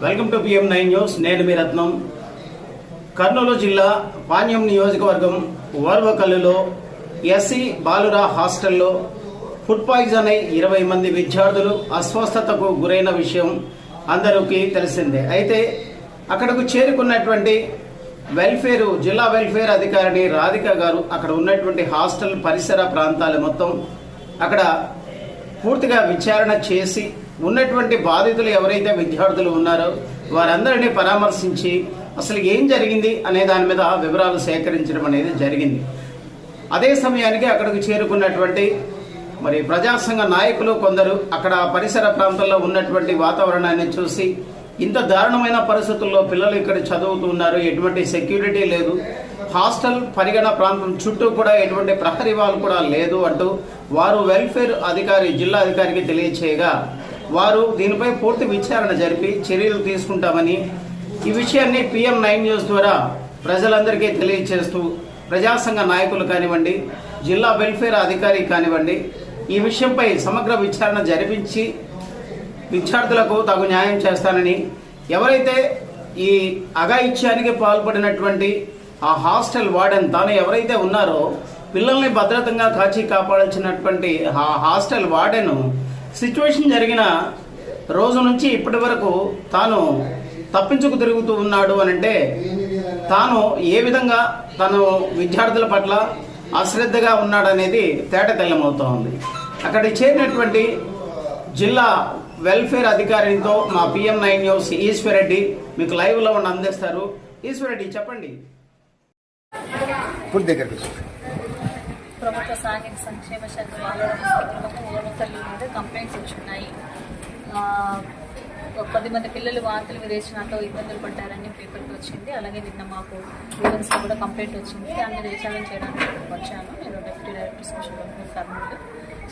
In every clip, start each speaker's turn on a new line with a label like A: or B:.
A: Welcome to PM nine news. నేను మీ రత్నం. కర్నూలు జిల్లా పాణ్యం నియోజకవర్గం ఓర్వకల్లులో ఎస్సీ బాలుర హాస్టల్లో ఫుడ్ పాయిజన్ అయి ఇరవై మంది విద్యార్థులు అస్వస్థతకు గురైన విషయం అందరికీ తెలిసిందే. అయితే అక్కడకు చేరుకున్నటువంటి వెల్ఫేర్ జిల్లా వెల్ఫేర్ అధికారిని రాధిక గారు అక్కడ ఉన్నటువంటి హాస్టల్ పరిసర ప్రాంతాలు మొత్తం అక్కడ పూర్తిగా విచారణ చేసి ఉన్నటువంటి బాధితులు ఎవరైతే విద్యార్థులు ఉన్నారో వారందరినీ పరామర్శించి అసలు ఏం జరిగింది అనే దాని మీద వివరాలు సేకరించడం అనేది జరిగింది. అదే సమయానికి అక్కడికి చేరుకున్నటువంటి మరి ప్రజాసంఘ నాయకులు కొందరు అక్కడ పరిసర ప్రాంతాల్లో ఉన్నటువంటి వాతావరణాన్ని చూసి ఇంత దారుణమైన పరిస్థితుల్లో పిల్లలు ఇక్కడ చదువుతున్నారు ఎటువంటి సెక్యూరిటీ లేదు హాస్టల్ పరిగణ ప్రాంతం చుట్టూ కూడా ఎటువంటి ప్రహరీ వాళ్ళు కూడా లేదు అంటూ వారు వెల్ఫేర్ అధికారి జిల్లా అధికారికి తెలియచేయగా వారు దీనిపై పూర్తి విచారణ జరిపి చర్యలు తీసుకుంటామని ఈ విషయాన్ని పిఎం నైన్ న్యూస్ ద్వారా ప్రజలందరికీ తెలియజేస్తూ ప్రజాసంఘ నాయకులు కానివ్వండి జిల్లా వెల్ఫేర్ అధికారి కానివ్వండి ఈ విషయంపై సమగ్ర విచారణ జరిపించి విద్యార్థులకు తగు న్యాయం చేస్తానని ఎవరైతే ఈ అఘాయిత్యానికి పాల్పడినటువంటి ఆ హాస్టల్ వార్డెన్ తాను ఎవరైతే ఉన్నారో పిల్లల్ని భద్రతంగా కాచి కాపాడాల్సినటువంటి ఆ హాస్టల్ వార్డెను సిచ్యువేషన్ జరిగిన రోజు నుంచి ఇప్పటి వరకు తాను తప్పించుకు తిరుగుతూ ఉన్నాడు అని అంటే తాను ఏ విధంగా తను విద్యార్థుల పట్ల అశ్రద్ధగా ఉన్నాడనేది తేట తెల్లమవుతూ ఉంది అక్కడికి చేరినటువంటి జిల్లా వెల్ఫేర్ అధికారితో మా పిఎం నైన్ న్యూస్ ఈశ్వరెడ్డి మీకు లైవ్లో ఉన్న అందిస్తారు ఈశ్వరెడ్డి చెప్పండి.
B: ఫుడ్
C: ప్రభుత్వ సాంఘిక సంక్షేమ శాఖ వాళ్ళకు ఓనకల్లి మీద కంప్లైంట్స్ వచ్చున్నాయి పది మంది పిల్లలు వార్తలు విరేచనాలతో ఇబ్బందులు పడ్డారని పేపర్కి వచ్చింది. అలాగే నిన్న మాకు స్టూడెంట్స్కి కూడా కంప్లైంట్ వచ్చింది. దాన్ని విచారణ చేయడానికి వచ్చాను. నేను deputy director social welfare Kurnool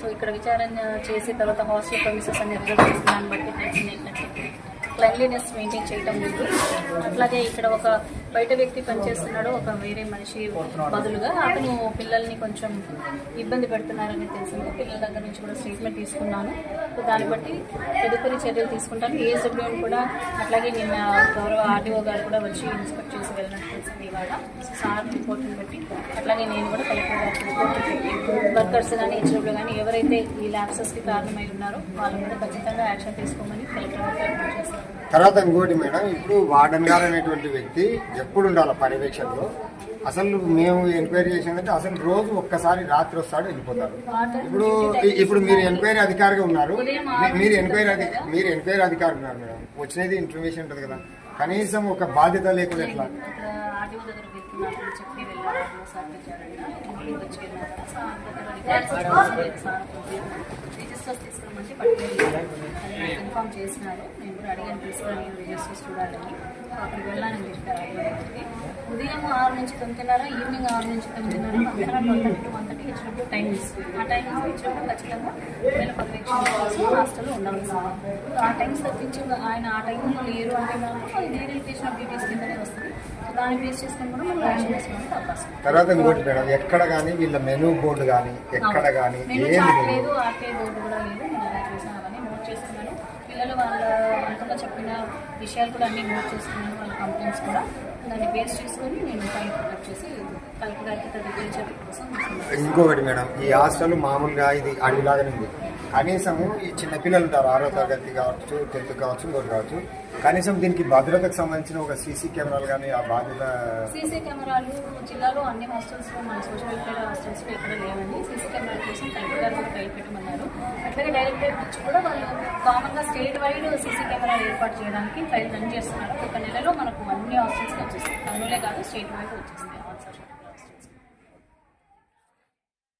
C: so ఇక్కడ విచారణ చేసి తర్వాత హాస్టల్ ప్రమిసెస్ అన్ని రిజర్వ్ చేసిన దాన్ని బట్టి తెలిసింది ఏంటంటే క్లెన్లీనెస్ మెయింటైన్ చేయటం లేదు. అట్లాగే ఇక్కడ ఒక బయట వ్యక్తి పనిచేస్తున్నాడు ఒక వేరే మనిషి బదులుగా అతను పిల్లల్ని కొంచెం ఇబ్బంది పెడుతున్నారని తెలిసింది. పిల్లల దగ్గర నుంచి కూడా స్టేట్మెంట్ తీసుకున్నాను. దాన్ని బట్టి తదుపరి చర్యలు తీసుకుంటాను. ఏఎస్డబ్ల్యూని కూడా అట్లాగే నిన్న గౌరవ ఆర్డీఓ గారు కూడా వచ్చి ఇన్స్పెక్ట్ చేసి వెళ్ళినట్టు తెలిసింది ఇవాళ. సార్ రిపోర్ట్ని బట్టి అట్లాగే నేను కూడా కలెక్టర్ గారికి రిపోర్ట్ పెట్టి వర్కర్స్ కానీ హెచ్డబ్ల్యూ కానీ ఎవరైతే ఈ ల్యాబ్సెస్కి కారణమై ఉన్నారో వాళ్ళు కూడా ఖచ్చితంగా యాక్షన్ తీసుకోమని కలెక్టర్ గారు చేస్తాను
B: తర్వాత ఇంకోటి మేడం ఇప్పుడు వార్డెన్ గారు అనేటువంటి వ్యక్తి ఎప్పుడు ఉండాలి పర్యవేక్షణలో? అసలు మేము ఎంక్వైరీ చేసిందంటే అసలు రోజు ఒక్కసారి రాత్రి వస్తాడు వెళ్ళిపోతారు. ఇప్పుడు ఇప్పుడు మీరు ఎంక్వైరీ అధికారిగా ఉన్నారు. మీ- మీరు ఎంక్వైరీ మీరు ఎంక్వైరీ అధికారి ఉన్నారు మేడం. వచ్చినది ఇన్ఫర్మేషన్ ఉంటుంది కదా. కనీసం ఒక బాధ్యత లేకుండా ఎట్లా?
C: రిజిస్టర్స్ పట్టుకెళ్ళి ఇన్ఫామ్ చేసినారు. నేను కూడా అడిగాను తీసుకుని రిజిస్టర్స్ చూడాలని. అక్కడికి వెళ్ళాలని చెప్పారు. ఉదయం ఆరు నుంచి తొమ్మిదిన్నర ఈవినింగ్ ఆరు నుంచి తొమ్మిదిన్నర టు ఇచ్చినప్పుడు టైం ఇస్తుంది ఆ టైం ఇచ్చినప్పుడు ఖచ్చితంగా పిల్లల పర్యవేక్షణ కోసం హాస్టల్లో ఉండాల్సింది ఆ టైమ్స్ తప్పించి ఆయన ఆ టైంలో లేరు అంటే ఆఫ్ డ్యూటీస్ కిందనే వస్తుంది. దాన్ని బేస్ చేసుకొని కూడా మనం యాక్షన్ తీసుకోవడానికి అవకాశం ఉంది.
B: తర్వాత ఇంకోటి మేడం ఎక్కడ కానీ వీళ్ళ మెనూ బోర్డు కానీ ఎక్కడ కానీ లేదు
C: లేదు ఆర్కే బోర్డు కూడా లేదు. నేను అలా చూసాను అవన్నీ నోట్ చేసుకున్నాను. పిల్లలు వాళ్ళ వంటలో చెప్పిన విషయాలు కూడా అన్ని నోట్ చేసుకున్నాను వాళ్ళ కంప్లైంట్స్ కూడా. దాన్ని బేస్ చేసుకొని నేను పైన ప్రొటెక్ట్ చేసి కలెక్టర్ గారికి తదుపరి చర్య కోసం
B: ఇంకొకటి మేడం ఈ హాస్టల్ మామూలుగా ఇది అడవిలాగానే ఉంది. కనీసం ఈ చిన్నపిల్లలు ఉంటారు ఆరో తరగతి కావచ్చు టెన్త్ కావచ్చు ఇంకోటి కావచ్చు కనీసం దీనికి భద్రతకు సంబంధించిన ఒక సీసీ కెమెరాలు కానీ ఆ బాధ్యత
C: సీసీ కెమెరాలు జిల్లాలో అన్ని హాస్టల్స్ మన సోషల్ వెల్ఫేర్ హాస్టల్స్ ఎక్కడ లేవండి. సీసీ కెమెరాల కోసం కలెక్టర్ గారు కూడా పెట్టమన్నారు. అట్లాగే డైరెక్టర్ నుంచి కూడా వాళ్ళు కామన్గా స్టేట్ వైడ్ సీసీ కెమెరాలు ఏర్పాటు చేయడానికి ఫైల్ రన్ చేస్తున్నారు. ఒక నెలలో మనకు అన్ని హాస్టల్స్కి వచ్చేస్తాయి. అందులో కాదు స్టేట్ వైడ్ వచ్చేస్తాయి.